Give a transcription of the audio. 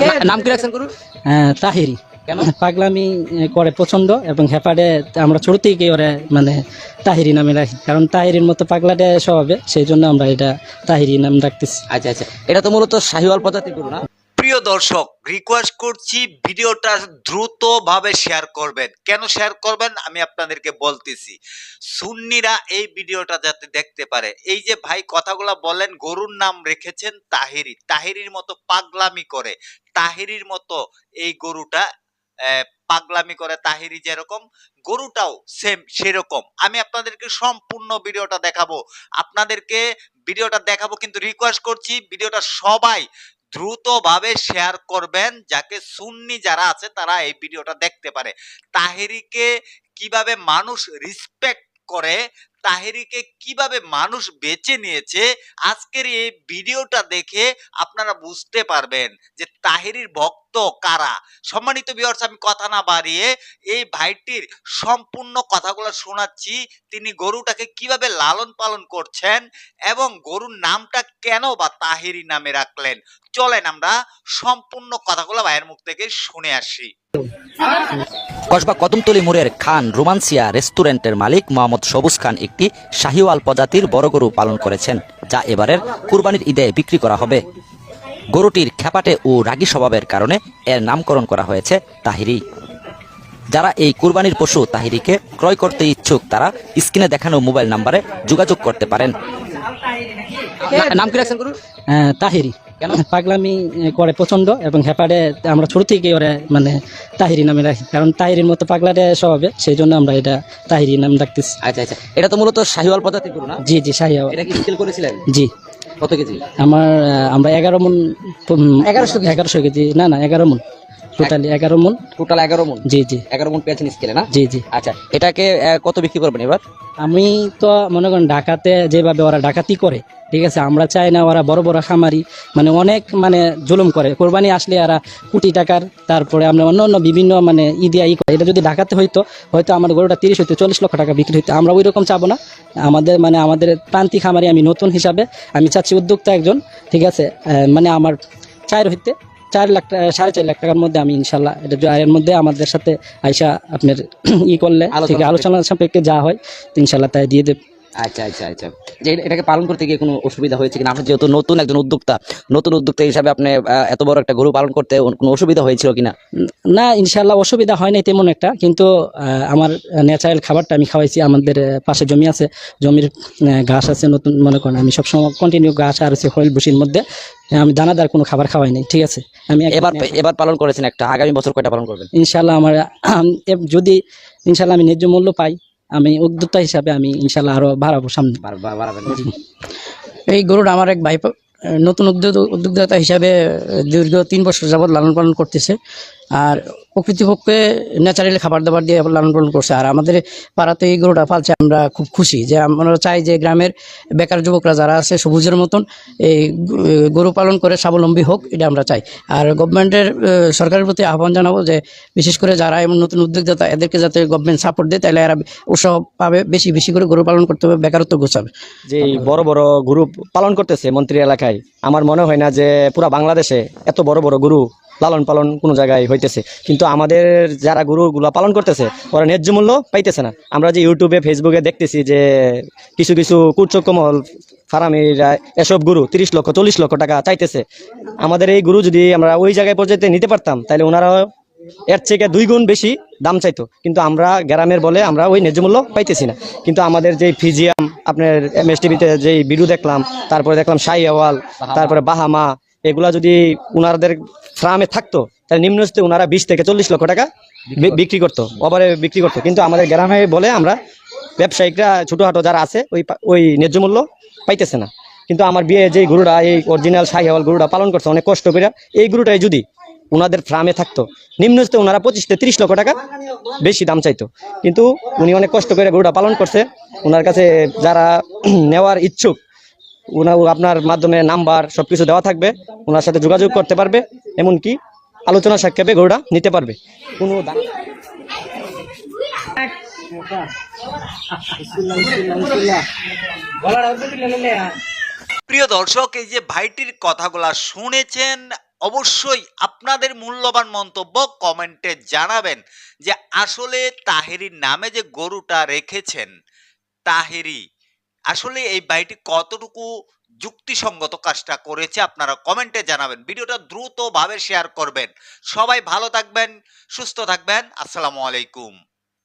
না- নাম কি রাখছেন গরু? হ্যাঁ, তাহিরি। পাগলামি করে পছন্দ এবং হেপাডে আমরা ছোট থেকে ওরে মানে তাহিরি নামে রাখি। কারণ তাহিরির মতো পাগলাটে স্বভাবে সেই জন্য আমরা এটা তাহিরি নাম রাখতেছি আচ্ছা আচ্ছা। এটা তো মূলত শাহিওয়াল প্রজাতির গরু না? প্রিয় দর্শক রিকোয়েস্ট করছি ভিডিওটা দ্রুতভাবে শেয়ার করবেন। কেন শেয়ার করবেন? আমি আপনাদেরকে বলতেছি। সুন্নিরা এই ভিডিওটা যাতে দেখতে পারে। এই যে ভাই কথাগুলা বলেন, গরুর নাম রেখেছেন তাহিরি। তাহিরির মতো পাগলামি করে। তাহিরির মতো এই গরুটা পাগলামি করে তাহিরি যেরকম, গরুটাও সেম সেরকম। আমি আপনাদেরকে সম্পূর্ণ ভিডিওটা দেখাবো। আপনাদেরকে ভিডিওটা দেখাবো, কিন্তু রিকোয়েস্ট করছি ভিডিওটা সবাই দ্রুতভাবে শেয়ার করবেন, যাকে সুন্নি যারা আছে তারা এই ভিডিওটা দেখতে পারে। তাহেরিকে কীভাবে মানুষ রিসপেক্ট করে, তাহেরিকে কীভাবে মানুষ বেছে নিয়েছে, আজকের এই ভিডিওটা দেখে আপনারা বুঝতে পারবেন যে তাহেরির ভক্ত কারা। সম্মানিত ভিউয়ার্স আমি কথা না বাড়িয়ে এই ভাইটির সম্পূর্ণ কথাগুলো শোনাচ্ছি। তিনি গরুটাকে কীভাবে লালন পালন করছেন এবং গরুর নামটা কেন বা তাহেরি নামে রাখলেন? চলেন আমরা সম্পূর্ণ কথাগুলো ভাইয়ের মুখ থেকে শুনে আসি। কসবা কদমতলি মোড়ের খান রোমান্সিয়া রেস্টুরেন্টের মালিক মোহাম্মদ সবুজ খান একটি শাহিওয়াল প্রজাতির বড় গরু পালন করেছেন, যা এবারের কুরবানির ঈদে বিক্রি করা হবে। গরুটির খ্যাপাটে ও রাগী স্বভাবের কারণে এর নামকরণ করা হয়েছে তাহিরি। যারা এই কুরবানির পশু তাহিরিকে ক্রয় করতে ইচ্ছুক তারা স্ক্রিনে দেখানো মোবাইল নাম্বারে যোগাযোগ করতে পারেন। নাম কি রাখছেন গরু? হ্যাঁ, তাহিরি। কেন? পাগলামি করে পছন্দ এবং হেপাডে আমরা ছোট থেকে ওরা মানে তাহিরি নামে রাখি কারণ তাহিরির মতো পাগলাটে স্বভাবে সেই জন্য আমরা এটা তাহিরি নাম রাখতেছি আচ্ছা আচ্ছা। এটা তো মূলত শাহিওয়াল প্রজাতির গরু না? জি জি শাহিয়া এটা কি স্কেল করেছিলেন? জি। কত কেজি? আমার আমরা এগারো মন এগারোশো এগারোশো কেজি। না না এগারো মন। টোটালি এগারো মন। টোটাল এগারো মন? জি জি। এগারো মন পেয়েছেন স্কেলে না? জি জি। আচ্ছা এটাকে কত বিক্রি করবেন এবার? আমি তো মনে করেন ঢাকাতে যেভাবে ওরা ডাকাতি করে ঠিক আছে আমরা চাই না ওরা বড় বড় খামারি মানে অনেক মানে জুলুম করে। কোরবানি আসলে এরা কোটি টাকার তারপরে আমরা অন্য অন্য বিভিন্ন মানে ইদিয়া ই করে। এটা যদি ঢাকাতে হইতো হয়তো আমার গরুটা তিরিশ হইতো চল্লিশ লক্ষ টাকা বিক্রি হইতো। আমরা ওই রকম চাবো না। আমাদের মানে আমাদের প্রান্তিক খামারি আমি নতুন হিসাবে আমি চাচ্ছি উদ্যোক্তা একজন ঠিক আছে মানে আমার চায়ের হইতে চার লাখ টাকা সাড়ে চার লাখ টাকার মধ্যে আমি ইনশাল্লাহ এটা এর মধ্যে আমাদের সাথে আইসা আপনার ই করলে আলোচনা সাপেক্ষে যা হয় ইনশাল্লাহ তাই দিয়ে দেব। আচ্ছা আচ্ছা আচ্ছা। যে এটাকে পালন করতে গিয়ে কোনো অসুবিধা হয়েছে কিনা? আপনি যেহেতু নতুন একজন উদ্যোক্তা নতুন উদ্যোক্তা হিসাবে আপনি এত বড় একটা গরু পালন করতে কোনো অসুবিধা হয়েছিল কিনা? না ইনশাল্লাহ অসুবিধা হয় নাই তেমন একটা কিন্তু আহ, আমার ন্যাচারাল খাবারটা আমি খাওয়াইছি আমাদের পাশে জমি আছে জমির ঘাস আছে নতুন মনে করেন আমি সবসময় কন্টিনিউ ঘাস আর হচ্ছে হয়েল ভুসির মধ্যে আমি দানাদার কোনো খাবার খাওয়াই নাই ঠিক আছে? আমি এবার এবার পালন করেছেন একটা আগামী বছর কয়টা পালন করবেন? ইনশাল্লাহ আমার যদি ইনশাল্লাহ আমি ন্যায্য মূল্য পাই আমি উদ্যোক্তা হিসাবে আমি ইনশাল্লাহ আরও বাড়াবো সামনে। বাড়াবেন এই গরুটা আমার এক ভাই নতুন উদ্যোগ উদ্যোক্তা হিসাবে দীর্ঘ তিন বছর যাবৎ লালন পালন করতেছে। আর প্রকৃতিপক্ষে ন্যাচারালি খাবার দাবার দিয়ে লালন পালন করছে। আর আমাদের পাড়াতে এই গরুটা পালছে, আমরা খুব খুশি যে আমরা চাই যে গ্রামের বেকার যুবকরা যারা আছে, সবুজের মতন এই গরু পালন করে স্বাবলম্বী হোক, এটা আমরা চাই। আর গভর্নমেন্টের সরকারের প্রতি আহ্বান জানাব যে বিশেষ করে যারা এমন নতুন উদ্যোক্তা এদেরকে যাতে গভর্নমেন্ট সাপোর্ট দেয়, তাহলে এরা উৎসাহ পাবে, বেশি বেশি করে গরু পালন করতে হবে, বেকারত্ব গোছাবে। যে বড় বড় গরু পালন করতেছে মন্ত্রী এলাকায়, আমার মনে হয় না যে পুরা বাংলাদেশে এত বড় বড় গরু লালন পালন কোনো জায়গায় হইতেছে। কিন্তু আমাদের যারা গরুগুলো পালন করতেছে, ওরা ন্যায্য মূল্য পাইতেছে না। আমরা যে ইউটিউবে ফেসবুকে দেখতেছি যে কিছু কিছু কুচক্য মহল ফার্মিরা এসব গরু তিরিশ লক্ষ, চল্লিশ লক্ষ টাকা চাইতেছে। আমাদের এই গরু যদি আমরা ওই জায়গায় পর্যায়ে নিতে পারতাম, তাহলে ওনারা এর থেকে দুই গুণ বেশি দাম চাইতো। কিন্তু আমরা গ্রামের বলে আমরা ওই ন্যায্য মূল্য পাইতেছি না। কিন্তু আমাদের যে ফিজিয়াম, আপনার এম এস টিভিতে যেই ভিডিও দেখলাম, তারপরে দেখলাম শাহি আওয়াল তারপরে বাহামা এগুলা যদি উনাদের ফার্মে থাকতো তাহলে নিম্নস্তে ওনারা বিশ থেকে চল্লিশ লক্ষ টাকা বিক্রি করতো। ওভারে বিক্রি করতো। কিন্তু আমাদের গ্রামে বলে আমরা ব্যবসায়িকরা ছোটোখাটো যারা আছে ওই ওই ন্যায্য মূল্য পাইতেছে না। কিন্তু আমার বিয়ে যে গরুটা এই অরিজিনাল শাহিওয়াল গরুটা পালন করছে অনেক কষ্ট করে এই গরুটাই যদি ওনাদের ফার্মে থাকতো নিম্নস্তে ওনারা পঁচিশ থেকে তিরিশ লক্ষ টাকা বেশি দাম চাইতো। কিন্তু উনি অনেক কষ্ট করে গরুটা পালন করছে। ওনার কাছে যারা নেওয়ার ইচ্ছুক ওনা আপনার মাধ্যমে নাম্বার সব কিছু দেওয়া থাকবে ওনার সাথে যোগাযোগ করতে পারবে, এমনকি আলোচনা সাক্ষেপে গরুটা নিতে পারবে। কোনো প্রিয় দর্শক, এই যে ভাইটির কথাগুলা শুনেছেন, অবশ্যই আপনাদের মূল্যবান মন্তব্য কমেন্টে জানাবেন যে আসলে তাহেরির নামে যে গরুটা রেখেছেন, তাহেরি আসলে এই ভাইটি কতটুকু যুক্তিসঙ্গত কাজটা করেছে আপনারা কমেন্টে জানাবেন। ভিডিওটা দ্রুতভাবে শেয়ার করবেন। সবাই ভালো থাকবেন, সুস্থ থাকবেন। আসসালামু আলাইকুম।